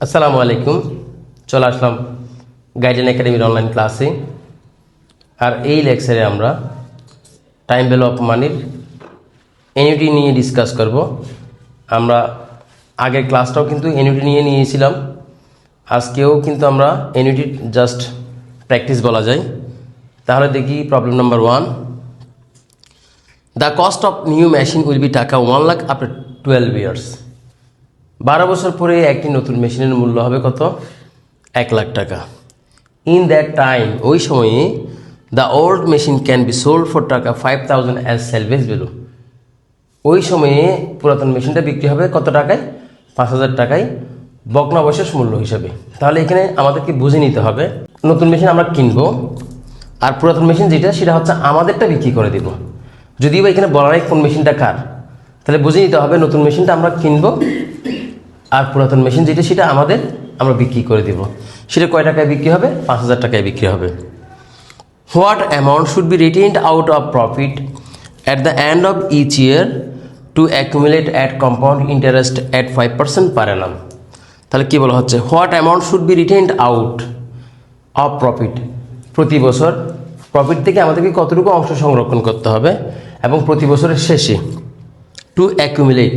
আসসালামু আলাইকুম। চলে আসলাম গাইডেন একাডেমির অনলাইন ক্লাসে আর এই লেকচারে আমরা টাইম ভ্যালু অফ মানির এনইউটি নিয়ে ডিসকাস করব। আমরা আগের ক্লাসটাও কিন্তু এনইউটি নিয়ে নিয়েছিলাম। আজকেও কিন্তু আমরা এনইউটি জাস্ট প্র্যাকটিস বলা যায়। তাহলে দেখি problem number one the cost of new machine will be টাকা one lakh after twelve years বারো বছর পরে একটি নতুন মেশিনের মূল্য হবে কত? এক লাখ টাকা। ইন দ্যাট টাইম ওই সময়ে the old machine can be sold for টাকা five thousand as salvage value ওই সময়ে পুরাতন মেশিনটা বিক্রি হবে কত টাকায়? পাঁচ হাজার টাকায় বগ্নাবশেষ মূল্য হিসাবে। তাহলে এখানে আমাদেরকে বুঝে নিতে হবে, নতুন মেশিন আমরা কিনবো, আর পুরাতন মেশিন যেটা, সেটা হচ্ছে আমাদেরটা বিক্রি করে দিব। যদিও এখানে বলা নাই কোন মেশিনটা কার, তাহলে বুঝে নিতে হবে নতুন মেশিনটা আমরা কিনবো আর পুরাতন মেশিন যেটা, সেটা আমাদের আমরা বিক্রি করে দিব। সেটা কয় টাকায় বিক্রি হবে? পাঁচ হাজার টাকায় বিক্রি হবে। What amount should be retained out of profit at the end of each year to accumulate at compound interest at five percent per annum তাহলে কী বলা হচ্ছে? What amount should be retained out of profit প্রতি বছর profit থেকে আমাদেরকে কতটুকু অংশ সংরক্ষণ করতে হবে এবং প্রতি বছরের শেষে টু অ্যাকুমুলেট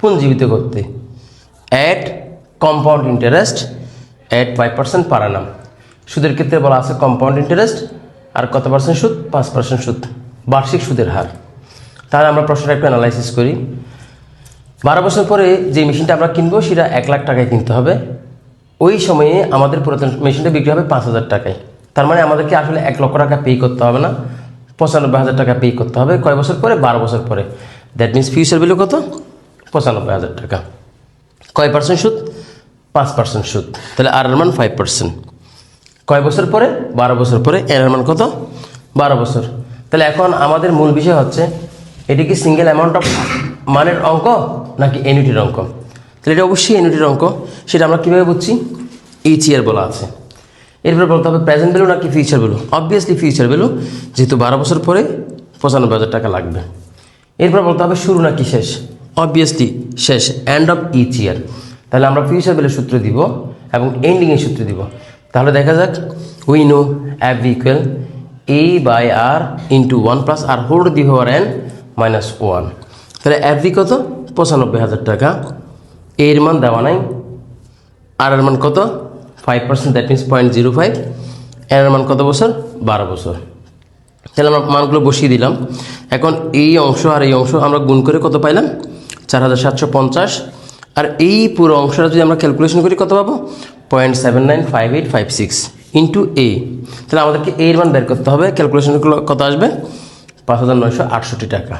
পুঞ্জীবিত করতে। At compound interest at five percent per annum সুদের ক্ষেত্রে বলা আছে কম্পাউন্ড ইন্টারেস্ট আর কত পার্সেন্ট সুদ? পাঁচ পার্সেন্ট সুদ। বার্ষিক সুদের হার। তাহলে আমরা প্রশ্নটা একটু অ্যানালাইসিস করি। বারো বছর পরে যে মেশিনটা আমরা কিনবো, সেটা এক লাখ টাকায় কিনতে হবে। ওই সময়ে আমাদের পুরাতন মেশিনটা বিক্রি হবে পাঁচ হাজার টাকায়। তার মানে আমাদেরকে আসলে এক লক্ষ টাকা পে করতে হবে না। পঁচানব্বই হাজার টাকা পে করতে হবে। কয় বছর পরে? বারো বছর পরে। দ্যাট মিনস ফিউচার ভ্যালু কত? পঁচানব্বই হাজার টাকা। কয় পার্সেন্ট সুদ? পাঁচ পার্সেন্ট সুদ। তাহলে আর মান ফাইভ পার্সেন্ট কয় বছর পরে? বারো বছর পরে। এর মান কত? বারো বছর। তাহলে এখন আমাদের মূল বিষয় হচ্ছে, এটি কি সিঙ্গেল অ্যামাউন্ট অফ মানের অঙ্ক নাকি এনুইটির অঙ্ক? তাহলে এটা অবশ্যই এনুইটির অঙ্ক। সেটা আমরা কীভাবে বুঝছি? এইচ ইয়ার বলা আছে। এরপরে বলতে হবে প্রেজেন্ট ভ্যালু নাকি future value obviously future value যেহেতু বারো বছর পরে পঁচানব্বই হাজার টাকা লাগবে। এরপর বলতে হবে শুরু নাকি শেষ? অবভিয়াসলি শেষ এন্ড অফ ইচ ইয়ার তাহলে আমরা ফিউচার ভ্যালু সূত্র দিব এবং এন্ডিংয়ের সূত্র দিব। তাহলে দেখা যাক we know F equal A by R into one plus R whole the হওয়ার এন মাইনাস ওয়ান তাহলে অ্যাভ কত? পঁচানব্বই হাজার টাকা। এর মান দেওয়া নাই। আর এর মান কত? Five percent that means point zero five এর মান কত বছর? বারো বছর। তাহলে আমরা মানগুলো বসিয়ে দিলাম। এখন এই অংশ আর এই অংশ আমরা গুণ করে কত পাইলাম? চার হাজার সাতশো পঞ্চাশ। আর এই পুরো অংশটা যদি আমরা ক্যালকুলেশন করি, কত পাবো? Point seven nine five eight five six into A তাহলে আমাদেরকে এর মান বের করতে হবে। ক্যালকুলেশনগুলো কত আসবে? পাঁচ হাজার নয়শো আটষট্টি টাকা।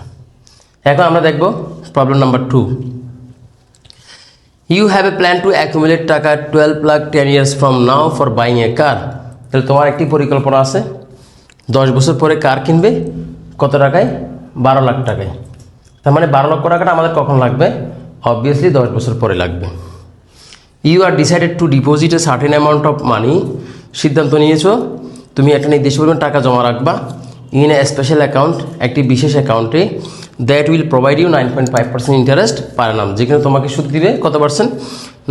এখন আমরা দেখব problem number two you have a plan to accumulate টাকা twelve lakh ten years from now for buying a car তাহলে তোমার একটি পরিকল্পনা আছে। দশ বছর পরে কার কিনবে, কত টাকায়? বারো লাখ টাকায়। তার মানে বারো লক্ষ টাকাটা আমাদের কখন লাগবে? অবভিয়াসলি দশ বছর পরে লাগবে। You are decided to deposit a certain amount of money সিদ্ধান্ত নিয়েছো? তুমি একটা নির্দিষ্ট পরিমাণ টাকা জমা রাখবা ইন এ স্পেশাল অ্যাকাউন্ট একটি বিশেষ অ্যাকাউন্টে that will provide you nine point five percent interest per annum যেখানে তোমাকে সুদ দিবে কত পার্সেন্ট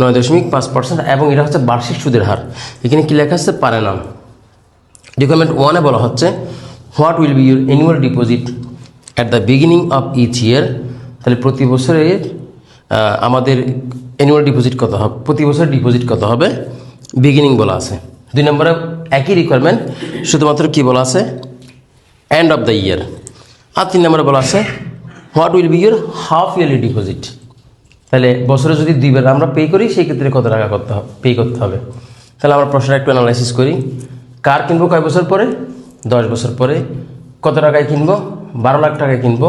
নয় দশমিক পাঁচ পার্সেন্ট এবং এটা হচ্ছে বার্ষিক সুদের হার। এখানে কী লেখা আছে? পারে নাম রিকোয়ারমেন্ট ওয়ানে বলা হচ্ছে what will be your annual deposit at the beginning of each year তাহলে প্রতি বছরে আমাদের অ্যানুয়াল ডিপোজিট কত হবে? প্রতি বছর ডিপোজিট কত হবে? বিগিনিং বলা আছে। দুই নম্বরে, একই রিকোয়ারমেন্ট শুধুমাত্র কী বলা আছে? এন্ড অফ দ্য ইয়ার আর তিন নম্বরে বলা আছে what will be your half yearly deposit তাহলে বছরে যদি দুইবার আমরা পে করি, সেই ক্ষেত্রে কত টাকা করতে হবে পে করতে হবে। তাহলে আমরা প্রশ্নটা একটু অ্যানালাইসিস করি। কার কিনবো কয় বছর পরে? দশ বছর পরে। কত টাকায় কিনবো? বারো লাখ টাকায় কিনবো।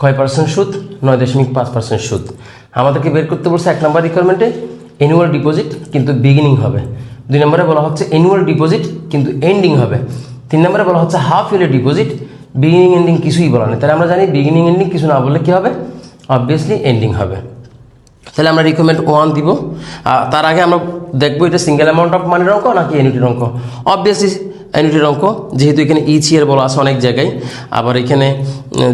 কয় পার্সেন্ট সুদ? নয় দশমিক পাঁচ পার্সেন্ট সুদ। আমাদেরকে বের করতে বলছে এক নম্বর রিকোয়ারমেন্টে অ্যানুয়াল ডিপোজিট কিন্তু বিগিনিং হবে। দুই নম্বরে বলা হচ্ছে অ্যানুয়াল ডিপোজিট কিন্তু এন্ডিং হবে। তিন নম্বরে বলা হচ্ছে half yearly deposit beginning ending কিছুই বলা নেই। তাহলে আমরা জানি বিগিনিং এন্ডিং কিছু না বললে কী হবে? অবভিয়াসলি এন্ডিং হবে। তাহলে আমরা রিকমেন্ড ওয়ান দিব। আর তার আগে আমরা দেখব এটা সিঙ্গেল অ্যামাউন্ট অফ মানির অঙ্ক নাকি এনুইটির অঙ্ক। অবভিয়াসলি এনুইটির অঙ্ক, যেহেতু এখানে ইচ ইয়ার বলা আছে অনেক জায়গায়, আবার এখানে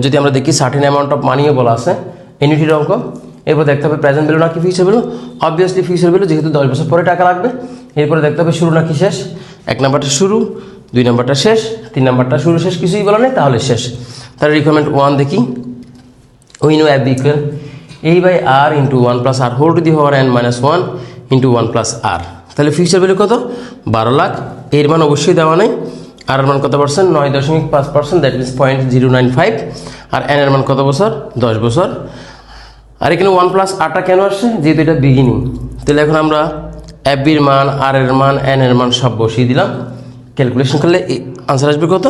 যদি আমরা দেখি সার্টেন অ্যামাউন্ট অফ মানিও বলা আছে এনুইটির অঙ্ক, এরপর দেখতে হবে প্রেজেন্ট ভ্যালু নাকি future value obviously future value যেহেতু দশ বছর পরে টাকা লাগবে, এরপরে দেখতে হবে শুরু নাকি শেষ, এক নাম্বারটা শুরু, দুই নাম্বারটা শেষ, তিন নাম্বারটা শুরু শেষ, কিছুই বলা নেই, তাহলে শেষ। তাহলে রিকোয়ারমেন্ট ওয়ান দেখি know f equal a by r into 1 plus r whole to the power n minus 1 into 1 plus r তাহলে ফিউচার ভ্যালু কত? বারো লাখ। এর মান অবশ্যই দেওয়া নেই। আর এর মান কত পার্সেন্ট? নয় দশমিক পাঁচ percent that means point zero nine five R N এর মান কত বছর? দশ বছর। আর এখানে ওয়ান প্লাস আরটা কেন আসছে? যেহেতু এটা বিগিনিং তাহলে এখন আমরা এফ বির মান আর এর মান এন এর মান সব বসিয়ে দিলাম। ক্যালকুলেশন করলে আনসার আসবে কত?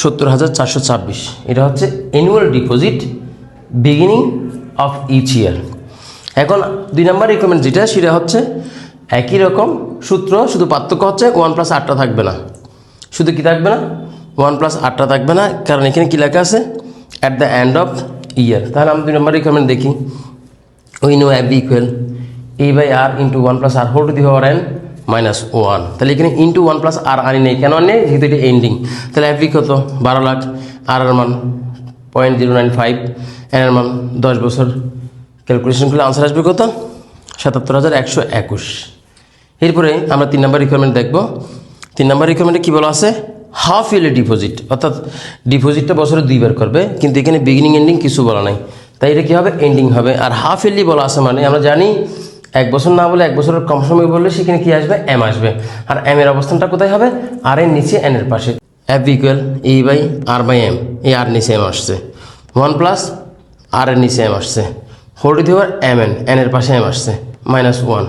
সত্তর হাজার চারশো ছাব্বিশ। এটা হচ্ছে annual deposit beginning of each year এখন দুই নম্বর রিকমেন্ড যেটা, সেটা হচ্ছে একই রকম সূত্র, শুধু পার্থক্য হচ্ছে ওয়ান প্লাস আটটা থাকবে না। শুধু কি থাকবে না? ওয়ান প্লাস আটটা থাকবে না, কারণ এখানে কী লেখা আছে? At the end of year তাহলে আমি দুই নম্বর রিকমেন্ড দেখি। We know F equal A by R into one plus R whole to the power N minus one তাহলে এখানে ইন্টু ওয়ান প্লাস আর আনি নেই। কেন নেই? যেহেতু এটা এন্ডিং তাহলে অ্যাবি কত? বারো লাখ। আর এর মান point zero nine five N এর মান দশ বছর। ক্যালকুলেশন করলে আনসার আসবে কত? সাতাত্তর হাজার একশো একুশ। এরপরে আমরা তিন নম্বর রিকোয়ারমেন্ট দেখব। তিন নম্বর রিকোয়ারমেন্টে কী বলা আছে? হাফ ইয়ারলি ডিপোজিট অর্থাৎ ডিপোজিটটা বছরে দুইবার করবে, কিন্তু এখানে বিগিনিং এন্ডিং কিছু বলা নাই। তাই এটা কী হবে? এন্ডিং হবে। আর হাফ ইয়ারলি বলা আছে মানে আমরা জানি, এক বছর না বলে এক বছরের কম সময় বললে সেখানে কি আসবে? এম আসবে। আর এম এর অবস্থানটা কোথায় হবে? আর এর নিচে এন এর পাশে। F equal A by R by M এই আর নিচে এম আসছে। ওয়ান প্লাস আর এর নিচে এম আসছে। Whole to the power M N N এর পাশে এম আসছে। মাইনাস ওয়ান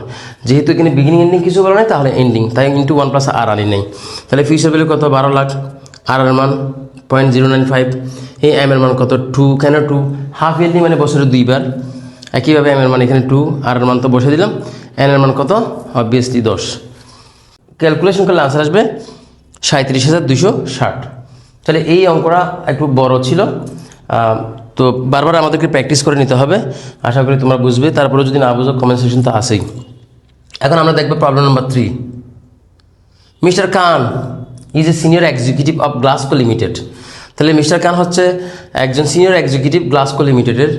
যেহেতু এখানে বিগিনিং এন্ডিং কিছু বলা নাই, তাহলে এন্ডিং তাই ইন্টু ওয়ান প্লাস আর আনি নেই। তাহলে ফিউচার ভ্যালু কত? বারো লাখ। আর এর মান পয়েন্ট জিরো নাইন ফাইভ এই এম এর মান কত? টু কেন টু হাফ ইয়ারলি মানে বছরে দুইবার। একইভাবে এম এর মান এখানে টু আর এর মান তো বসে দিলাম। এন এর মান কত? অবভিয়াসলি দশ। ক্যালকুলেশন করলে আনসার আসবে সাঁত্রিশ হাজার দুশো ষাট। তাহলে এই অঙ্কটা একটু বড় ছিল। তো বারবার আমাদেরকে প্র্যাকটিস করে নিতে হবে। আশা করি তোমরা বুঝবে। তারপরে যদি না বুঝো কমেন্ট সেকশন তো আসেই এখন আমরা দেখব problem number three mister Khan is a senior executive of Glasco limited তাহলে মিস্টার খান হচ্ছে একজন সিনিয়র এক্সিকিউটিভ গ্লাসকো লিমিটেডের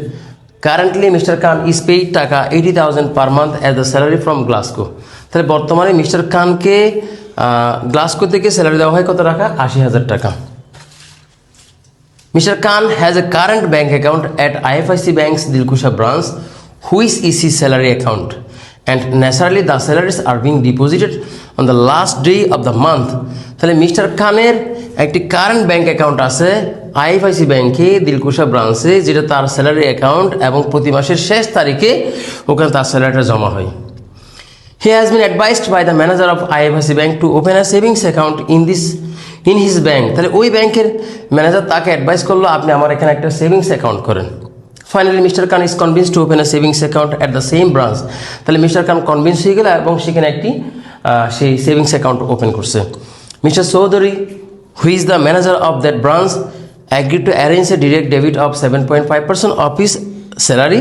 currently mister Khan is paid টাকা eighty thousand per month as the salary from Glasco তাহলে বর্তমানে মিস্টার খানকে Glaxo থেকে salary দেওয়া হয় কত টাকা? আশি হাজার টাকা। Mr. Khan has a current bank account at IFIC Bank's Dilkusha branch, which is his salary account. And naturally, the salaries are being deposited on the last day of the month. তাহলে mister খানের একটি current bank account আছে IFIC ব্যাংকে দিলকুশা ব্রাঞ্চে যেটা তার salary account এবং প্রতি মাসের শেষ তারিখে ওখানে তার স্যালারিটা জমা হয় He has been advised by the manager of IFIC Bank to open a savings account in this in his bank. তাহলে ওই ব্যাংকের ম্যানেজার তাকে অ্যাডভাইস করল, আপনি আমার এখানে একটা সেভিংস অ্যাকাউন্ট করেন। Finally mister Khan is convince to open a savings account at the same branch তাহলে মিস্টার খান কনভিন্স হয়ে গেল এবং সেখানে একটি সেই সেভিংস অ্যাকাউন্ট ওপেন করছে। Mister Chowdhury who is the manager of that branch agreed to arrange a direct debit of 7.5% of his salary,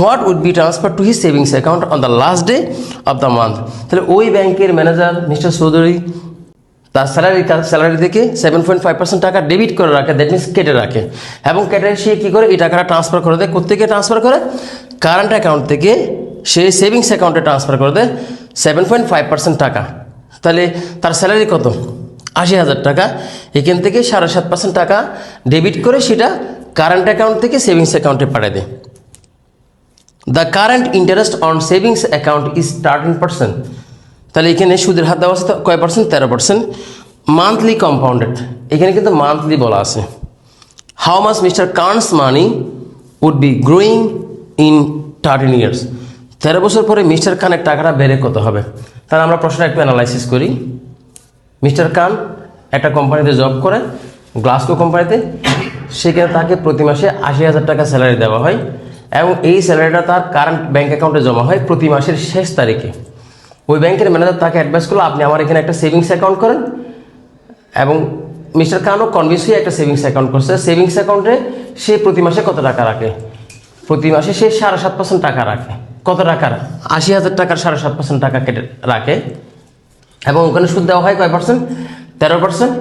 what would be transferred to his savings account on the last day of the month তাহলে ওই ব্যাংকের manager mister Chowdhury তার salary salary থেকে seven point five percent টাকা debit করে রাখে that means কেটে রাখে। এবং কেটে সে কী করে? এই টাকাটা ট্রান্সফার করে দেয়। কোথেকে ট্রান্সফার করে? কারেন্ট অ্যাকাউন্ট থেকে সে সেভিংস অ্যাকাউন্টে ট্রান্সফার করে দেয় সেভেন পয়েন্ট ফাইভ পার্সেন্ট টাকা। তাহলে তার স্যালারি কত? আশি হাজার টাকা। এখান থেকে সাড়ে সাত পার্সেন্ট টাকা ডেবিট করে সেটা কারেন্ট অ্যাকাউন্ট থেকে সেভিংস অ্যাকাউন্টে পাঠিয়ে দেয়। The current interest on savings account is thirteen percent তাহলে এখানে সুদের হাত দেওয়া আছে কয় পার্সেন্ট তেরো পার্সেন্ট মান্থলি কম্পাউন্ডেড এখানে কিন্তু মান্থলি বলা আছে। How much mister Khan's money would be growing in thirteen years তেরো বছর পরে মিস্টার খানের টাকাটা বেড়ে কত হবে? তাহলে আমরা প্রশ্নটা একটু অ্যানালাইসিস করি। মিস্টার খান একটা কোম্পানিতে জব করে গ্লাসকো কোম্পানিতে সেখানে তাকে প্রতি মাসে আশি হাজার টাকা স্যালারি দেওয়া হয় এবং এই স্যালারিটা তার কারেন্ট ব্যাঙ্ক অ্যাকাউন্টে জমা হয় প্রতি মাসের শেষ তারিখে। ওই ব্যাংকের ম্যানেজার তাকে অ্যাডভাইস করল, আপনি আমার এখানে একটা সেভিংস অ্যাকাউন্ট করেন। এবং মিস্টার খানও কনভিন্স হয়ে একটা সেভিংস অ্যাকাউন্ট করছে। সেভিংস অ্যাকাউন্টে সে প্রতি মাসে কত টাকা রাখে? প্রতি মাসে সে সাড়ে সাত পার্সেন্ট টাকা রাখে। কত টাকার আশি হাজার টাকার সাড়ে সাত পার্সেন্ট টাকা কেটে রাখে। এবং ওখানে সুদ দেওয়া হয় কয় পার্সেন্ট তেরো পার্সেন্ট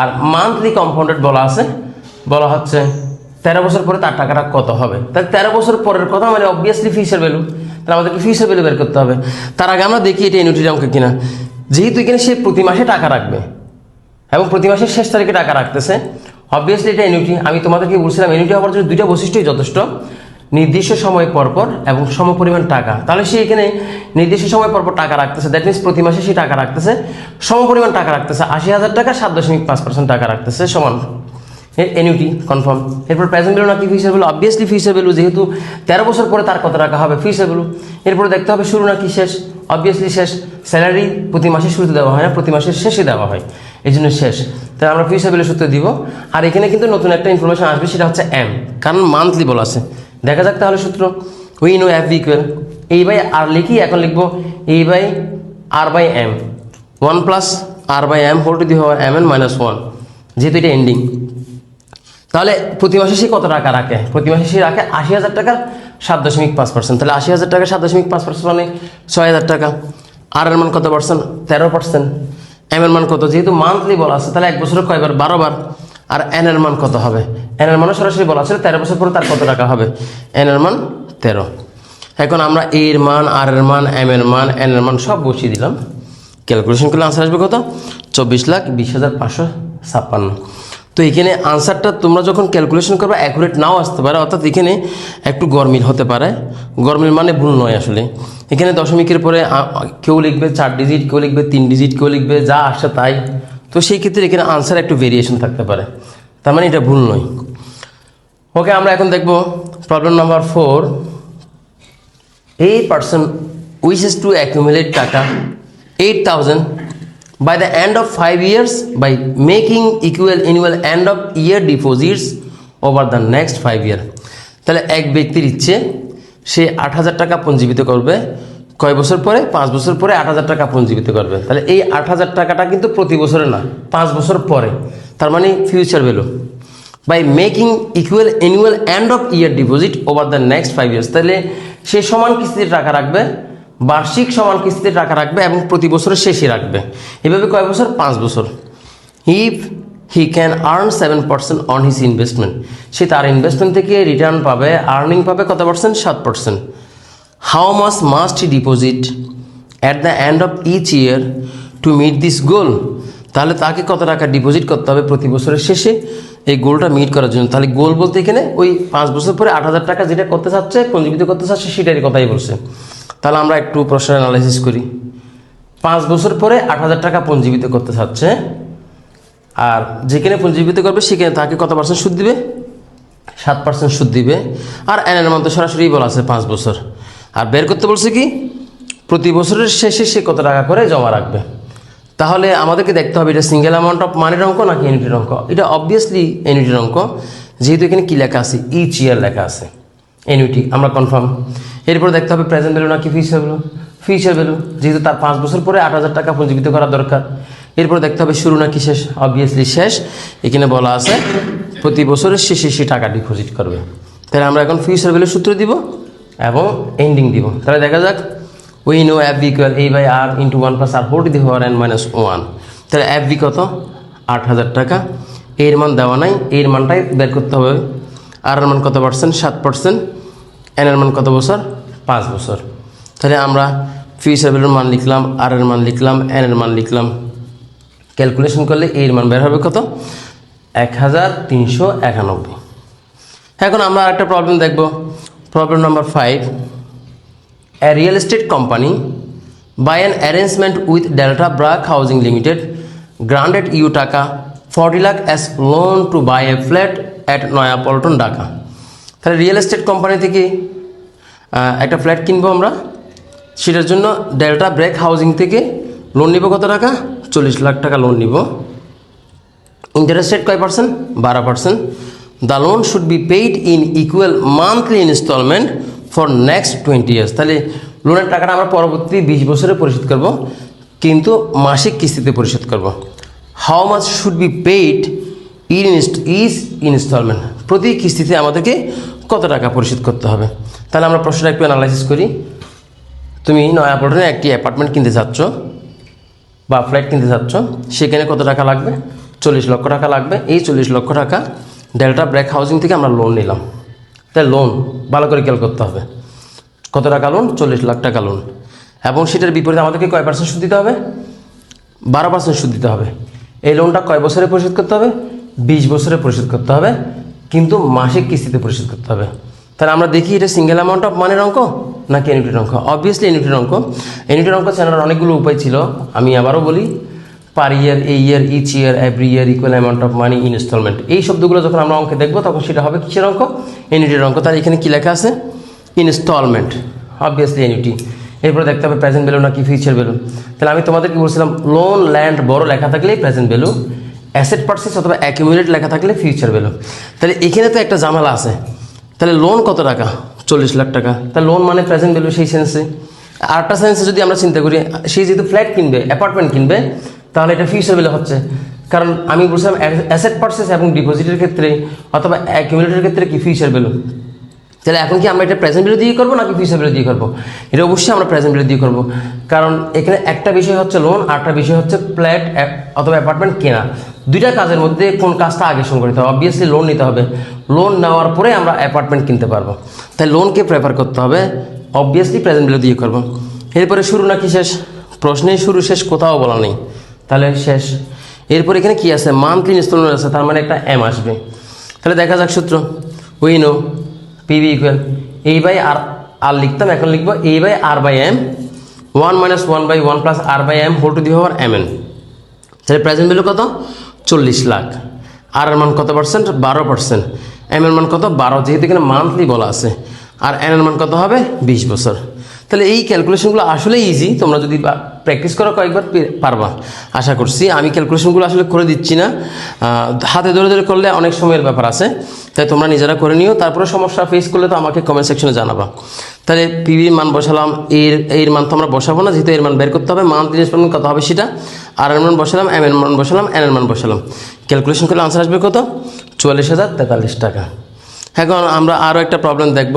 আর মান্থলি কম্পাউন্ডেড বলা আছে। বলা হচ্ছে, তেরো বছর পরে তার টাকাটা কত হবে? তাহলে তেরো বছর পরের কথা মানে অবভিয়াসলি ফিউচার ভ্যালু তাহলে আমাদেরকে ফিউচার ভ্যালু বের করতে হবে। তার আগে আমরা দেখি এটা এনুটির অঙ্ক কিনা। যেহেতু এখানে সে প্রতি মাসে টাকা রাখবে এবং প্রতি মাসের শেষ তারিখে টাকা রাখতেছে অবভিয়াসলি এটা এনুইটি আমি তোমাদেরকে বলছিলাম এনুইটি হওয়ার জন্য দুইটা বৈশিষ্ট্যই যথেষ্ট। নির্দিষ্ট সময় পরপর এবং সম পরিমাণ টাকা। তাহলে সে এখানে নির্দিষ্ট সময় পরপর টাকা রাখতেছে দ্যাট মিনস প্রতি মাসে সে টাকা রাখতেছে সম পরিমাণ টাকা রাখতেছে, আশি হাজার টাকা সাত দশমিক পাঁচ পার্সেন্ট টাকা রাখতেছে, সমান। এনুইটি কনফার্ম এরপর প্রেজেন্ট ভ্যালু নাকি future value obviously future value যেহেতু তেরো বছর পরে তার কত টাকা হবে? ফিউচার ভ্যালু এরপরে দেখতে হবে শুরু নাকি শেষ? অবভিয়াসলি শেষ। স্যালারি প্রতি মাসে শুরুতে দেওয়া হয় না, প্রতি মাসের শেষে দেওয়া হয়। এই জন্য শেষ। তাহলে আমরা ফিউচার ভ্যালু সূত্র দিব। আর এখানে কিন্তু নতুন একটা ইনফরমেশন আসবে, সেটা হচ্ছে এম কারণ মান্থলি বলা আছে। দেখা যাক তাহলে সূত্র। We know F equal A by R লিখি, এখন লিখব A by R by M one plus R by M whole to the power M N minus one যেহেতু এটা এন্ডিং তাহলে প্রতি মাসে সে কত টাকা রাখে? প্রতি মাসে সে রাখে আশি হাজার টাকা সাত দশমিক পাঁচ পার্সেন্ট তাহলে আশি হাজার টাকা সাত দশমিক পাঁচ পার্সেন্ট মানে ছয় হাজার টাকা। আর এর মান কত পার্সেন্ট? তেরো পার্সেন্ট। এম এর মান কত? যেহেতু মান্থলি বলা আছে, তাহলে এক বছরে কয়বার? বারো বার। আর এন এর মান কত হবে? এন এর মানও সরাসরি বলা আছে, তেরো বছর পরে তার কত টাকা হবে? এন এর মান তেরো। এখন আমরা এ এর মান আর এর মান এম এর মান এন এর মান সব বসিয়ে দিলাম। ক্যালকুলেশন করলে আনসার আসবে কত? চব্বিশ লাখ বিশ হাজার পাঁচশো ছাপ্পান্ন। তো এখানে আনসারটা তোমরা যখন ক্যালকুলেশন করবে অ্যাকুরেট নাও আসতে পারে, অর্থাৎ এখানে একটু গরমিল হতে পারে। গরমিল মানে ভুল নয় আসলে। এখানে দশমিকের পরে কেউ লিখবে চার ডিজিট কেউ লিখবে তিন ডিজিট কেউ লিখবে যা আসে তাই। তো সেই ক্ষেত্রে এখানে আনসার একটু ভেরিয়েশন থাকতে পারে। তার মানে এটা ভুল নয়। ওকে আমরা এখন দেখব problem number four a person to to টাকা eight 8000 by the end of 5 years, by making equal, annual end of year deposits over the next 5 year. তাহলে এক ব্যক্তির ইচ্ছে সে আট হাজার টাকা পঞ্জীবিত করবে, কয় বছর পরে? পাঁচ বছর পরে আট হাজার টাকা পঞ্জীবিত করবে। তাহলে এই আট হাজার টাকাটা কিন্তু প্রতি বছরে না, পাঁচ বছর পরে। তার মানে future value by making equal annual end of year deposit over the next five years তাহলে সে সমান কিস্তিতে টাকা রাখবে বার্ষিক সমান কিস্তিতে টাকা রাখবে এবং প্রতি বছরের শেষে রাখবে। এভাবে কয় বছর? পাঁচ বছর। If he can earn seven percent on his investment সে তার ইনভেস্টমেন্ট থেকে রিটার্ন পাবে আর্নিং পাবে কত পার্সেন্ট সাত percent how much must he deposit at the end of each year to meet this goal তাহলে তাকে কত টাকা ডিপোজিট করতে হবে প্রতি বছরের শেষে? এই গোলটা মিট করার জন্য। তাহলে গোল বলতে এখানে ওই পাঁচ বছর পরে আট হাজার টাকা যেটা করতে চাচ্ছে পঞ্জীবিত করতে চাচ্ছে, সেটারই কথাই বলছে। তাহলে আমরা একটু প্রশ্ন অ্যানালাইসিস করি। পাঁচ বছর পরে আট হাজার টাকা পুঞ্জীবিত করতে চাচ্ছে, আর যেখানে পুঞ্জীবিত করবে সেখানে তাকে কত পার্সেন্ট সুদ দিবে? সাত পার্সেন্ট সুদ দিবে। আর এনের মধ্যে সরাসরি বলা আছে পাঁচ বছর। আর বের করতে বলছে কি, প্রতি বছরের শেষে সে কত টাকা করে জমা রাখবে? তাহলে আমাদেরকে দেখতে হবে এটা সিঙ্গেল অ্যামাউন্ট অফ মানির অঙ্ক নাকি ইউনিটের অঙ্ক? এটা অবভিয়াসলি ইউনিটের অঙ্ক। যেহেতু এখানে কী লেখা আছে? ইচ ইয়ার লেখা আছে। এনুইটি আমরা কনফার্ম এরপর দেখতে হবে প্রেজেন্ট ভ্যালু নাকি ফিউচার ভ্যালু ফিউচার ভ্যালু যেহেতু তার পাঁচ বছর পরে আট হাজার টাকা পুঞ্জীবিত করা দরকার। এরপর দেখতে হবে শুরু নাকি শেষ? অবভিয়াসলি শেষ। এখানে বলা আছে, প্রতি বছরের শেষে সে টাকা ডিপোজিট করবে। তাহলে আমরা এখন ফিউচার ভ্যালু সূত্র দিব এবং এন্ডিং দিব। তাহলে দেখা যাক we know F B equal A by R into one plus R whole to the N minus one তাহলে এফ বি কত? আট হাজার টাকা। এর মান দেওয়া নাই, এর মানটাই বের করতে হবে। আর এর মান কত পার্সেন্ট সাত পার্সেন্ট এন এর মান কত বছর? পাঁচ বছর। তাহলে আমরা ফিউচার ভ্যালুর মান লিখলাম আর এর মান লিখলাম এন এর মান লিখলাম। ক্যালকুলেশন করলে এর মান বের হবে কত? এক হাজার তিনশো একানব্বই। এখন আমরা আরেকটা প্রবলেম দেখব। Problem number five a real estate company by an arrangement with delta bragg housing limited, granted you taka 40 lakh as loan to buy a flat at নয়া পল্টন ঢাকা তাহলে রিয়েল এস্টেট কোম্পানি থেকে একটা ফ্ল্যাট কিনবো আমরা। সেটার জন্য Delta break housing থেকে loan নিব কত টাকা? চল্লিশ লাখ টাকা লোন নিব। ইন্টারেস্ট রেট কয় পার্সেন্ট বারো percent the loan should be paid in equal monthly instalment for next twenty years তাহলে লোনের টাকাটা আমরা পরবর্তী বিশ বছরে পরিশোধ করব, কিন্তু মাসিক কিস্তিতে পরিশোধ করব। How much should be paid in is instalment প্রতি কিস্তিতে আমাদেরকে কত টাকা পরিশোধ করতে হবে? তাহলে আমরা প্রশ্নটা একটু অ্যানালাইসিস করি। তুমি নয়াপল্টনে একটি অ্যাপার্টমেন্ট কিনতে চাচ্ছ বা ফ্ল্যাট কিনতে চাচ্ছ সেখানে কত টাকা লাগবে? চল্লিশ লক্ষ টাকা লাগবে। এই চল্লিশ লক্ষ টাকা ডেল্টা ব্র্যাক হাউজিং থেকে আমরা লোন নিলাম। তাই লোন ভালো করে খেয়াল করতে হবে। কত টাকা লোন চল্লিশ লাখ টাকা লোন এবং সেটার বিপরীতে আমাদেরকে কয় পার্সেন্ট সুদ দিতে হবে? বারো পার্সেন্ট সুদ দিতে হবে। এই লোনটা কয় বছরে পরিশোধ করতে হবে? বিশ বছরে পরিশোধ করতে হবে। কিন্তু মাসিক কিস্তিতে পরিশোধ করতে হবে। তাহলে আমরা দেখি এটা সিঙ্গেল অ্যামাউন্ট অফ মানের অঙ্ক নাকি এনিটির অঙ্ক? অবভিয়াসলি এনিটির অঙ্ক। এনিটির অঙ্ক চেনার অনেকগুলো উপায় ছিল। আমি আবারও বলি পার ইয়ার এই year each year every year equal amount of money instalment এই শব্দগুলো যখন আমরা অঙ্কে দেখব, তখন সেটা হবে কিসের অঙ্ক? এনিটির অঙ্ক। তাহলে এখানে কী লেখা আছে? ইনস্টলমেন্ট অবভিয়াসলি এনিটি এরপরে দেখতে হবে প্রেজেন্ট ভ্যালু নাকি ফিউচার ভ্যালু তাহলে আমি তোমাদেরকে বলছিলাম লোন ল্যান্ড বড় লেখা থাকলেই প্রেজেন্ট ভ্যালু অ্যাসেট পার্সেস অথবা অ্যাকিউমুলেট লেখা থাকলে ফিউচার ভ্যালু তাহলে এখানে তো একটা জামালা আছে। তাহলে লোন কত টাকা? চল্লিশ লাখ টাকা। তাহলে লোন মানে প্রেজেন্ট ভ্যালু সেই সেন্সে আরেকটা সেন্সে যদি আমরা চিন্তা করি, সে যেহেতু ফ্ল্যাট কিনবে অ্যাপার্টমেন্ট কিনবে, তাহলে এটা ফিউচার ভ্যালু হচ্ছে। কারণ আমি বলছিলাম অ্যাসেট পার্সেস এবং ডিপোজিটের ক্ষেত্রে অথবা অ্যাকিউমুলেটের ক্ষেত্রে কি ফিউচার ভ্যালু তাহলে এখন কি আমরা এটা প্রেজেন্ট ভ্যালু দিয়ে করব নাকি ফিউচার ভ্যালু দিয়ে করব? এটা অবশ্যই আমরা প্রেজেন্ট ভ্যালু দিয়ে করব। কারণ এখানে একটা বিষয় হচ্ছে লোন আরেকটা বিষয় হচ্ছে ফ্ল্যাট অথবা অ্যাপার্টমেন্ট কেনা। দুইটা কাজের মধ্যে কোন কাজটা আগে সংগঠিত হবে? অবভিয়াসলি লোন নিতে হবে। লোন নেওয়ার পরে আমরা অ্যাপার্টমেন্ট কিনতে পারব। তাই লোনকে প্রেফার করতে হবে? অবভিয়াসলি প্রেজেন্ট ভ্যালু দিয়ে করব। এরপরে শুরু নাকি শেষ? প্রশ্নের শুরু শেষ, কোথাও বলা নেই। তাহলে শেষ। এরপর এখানে কি আছে? মান্থলি ইনস্টলমেন্ট আছে, তার মানে একটা এম আসবে। তাহলে দেখা যাক সূত্র। We PV equal A by R R লিখতাম, এখন লিখব A by R by M one minus one by one plus R by M whole to the power M N তাহলে প্রেজেন্ট ভ্যালু কত? চল্লিশ লাখ। আর এর মান কত পার্সেন্ট বারো পার্সেন্ট এম এর মান কত? বারো, যেহেতু এখানে মান্থলি বলা আছে। আর এন এর মান কত হবে? বিশ বছর। তাহলে এই ক্যালকুলেশনগুলো আসলে ইজি তোমরা যদি প্র্যাকটিস করো কয়েকবার পারবা। আশা করছি। আমি ক্যালকুলেশনগুলো আসলে করে দিচ্ছি না। হাতে ধরে ধরে করলে অনেক সময়ের ব্যাপার আছে। তাই তোমরা নিজেরা করে নিও। তারপরে সমস্যা ফেস করলে তো আমাকে কমেন্ট সেকশনে জানাবা। তাহলে পিভির মান বসালাম। এর এর মান তো আমরা বসাবো না। যেহেতু এর মান বের করতে হবে মান্থলি ইনস্টলমেন্ট কত হবে সেটা? আর এর মান বসালাম এম এর মান বসালাম এন এর মান বসালাম। ক্যালকুলেশন করলে আনসার আসবে কত? চুয়াল্লিশ হাজার তেতাল্লিশ টাকা। এখন আমরা আরও একটা প্রবলেম দেখব।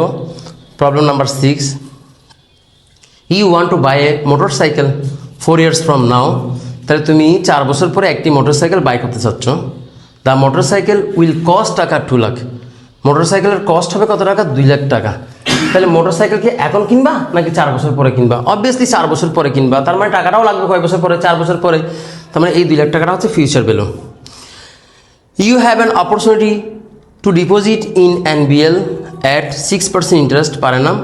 Problem number six you want to buy a motorcycle four years from now তাহলে তুমি চার বছর পরে একটি মোটর সাইকেল বাই করতে চাচ্ছ। The motorcycle will cost টাকা টু লাখ মোটর সাইকেলের কস্ট হবে কত টাকা? দুই লাখ টাকা। তাহলে মোটর সাইকেল কি এখন কিনবা নাকি চার বছর পরে কিনবা? অবভিয়াসলি চার বছর পরে কিনবা। তার মানে টাকাটাও লাগবে কয় বছর পরে, চার বছর পরে। তার মানে এই দুই লাখ টাকাটা হচ্ছে future value you have an opportunity to deposit in NBL at 6% interest per annum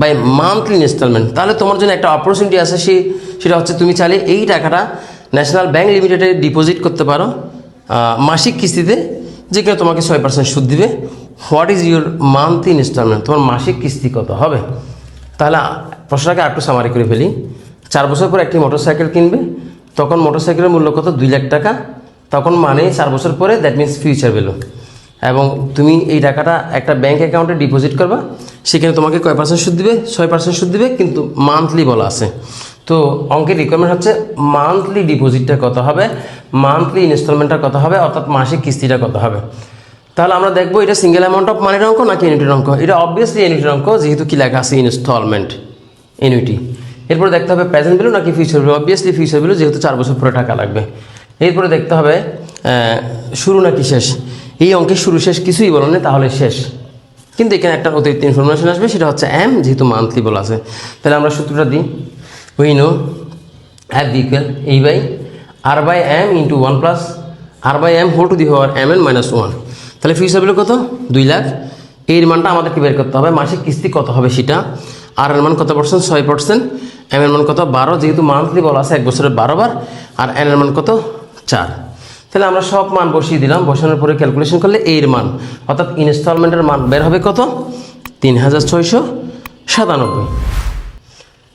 by monthly instalment তাহলে তোমার জন্য একটা অপরচুনিটি আছে, সে, সেটা হচ্ছে তুমি চাইলে এই টাকাটা ন্যাশনাল ব্যাংক লিমিটেডে ডিপোজিট করতে পারো মাসিক কিস্তিতে, যে কেউ তোমাকে ছয় পার্সেন্ট সুদ দিবে। What is your monthly instalment তোমার মাসিক কিস্তি কত হবে? তাহলে প্রশ্নটাকে আরেকটু সামারি করে ফেলি। চার বছর পর একটি মোটরসাইকেল কিনবে, তখন মোটরসাইকেলের মূল্য কত? দুই লাখ টাকা। তখন মানে চার বছর পরে দ্যাট মিনস ফিউচার ভ্যালু এবং তুমি এই টাকাটা একটা ব্যাংক অ্যাকাউন্টে ডিপোজিট করবা, সেখানে তোমাকে কয় পার্সেন্ট সুদ দিবে? ছয় পার্সেন্ট সুদ দিবে, কিন্তু মান্থলি বলা আছে। তো অঙ্কের রিকোয়ারমেন্ট হচ্ছে মান্থলি ডিপোজিটটা কত হবে? মান্থলি ইনস্টলমেন্টটা কত হবে? অর্থাৎ মাসিক কিস্তিটা কত হবে? তাহলে আমরা দেখব এটা সিঙ্গেল অ্যামাউন্ট অফ মানির অঙ্ক নাকি ইউনিটের অঙ্ক? এটা অবভিয়াসলি ইউনিটের অঙ্ক, যেহেতু কি লেখা আছে ইনস্টলমেন্ট এনুইটি এরপরে দেখতে হবে প্রেজেন্ট ভ্যালু নাকি future value obviously future value যেহেতু চার বছর পরে টাকা লাগবে। এরপরে দেখতে হবে শুরু নাকি শেষ? এই অঙ্কের শুরু শেষ কিছুই বলো না, তাহলে শেষ। কিন্তু এখানে একটা অতিরিক্ত ইনফরমেশন আসবে, সেটা হচ্ছে এম যেহেতু মান্থলি বলা আছে। তাহলে আমরা সূত্রটা দিই। We know app equal A by R by M into one plus R by M whole to the power M N minus one তাহলে ফিউচার ভ্যালু কত? দুই লাখ। এর মানটা আমাদেরকে বের করতে হবে। মাসিক কিস্তি কত হবে সেটা? আর এর মান কত পার্সেন্ট ছয় পার্সেন্ট এম এর মান কত? বারো। যেহেতু মান্থলি বলা আছে, এক বছরের বারো বার। আর এন এর মান কত? চার। তাহলে আমরা সব মান বসিয়ে দিলাম। বসানোর পরে ক্যালকুলেশন করলে এর মান। অর্থাৎ ইনস্টলমেন্টের মান বের হবে কত? তিন হাজার ছয়শো সাতানব্বই।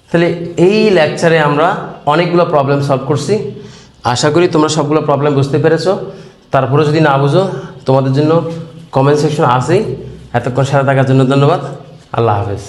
তাহলে এই লেকচারে আমরা অনেকগুলো প্রবলেম সলভ করছি। আশা করি তোমরা সবগুলো প্রবলেম বুঝতে পেরেছ। তারপরে যদি না বুঝো, তোমাদের জন্য কমেন্ট সেকশন আসেই এতক্ষণ সাথে থাকার জন্য ধন্যবাদ। আল্লাহ হাফেজ।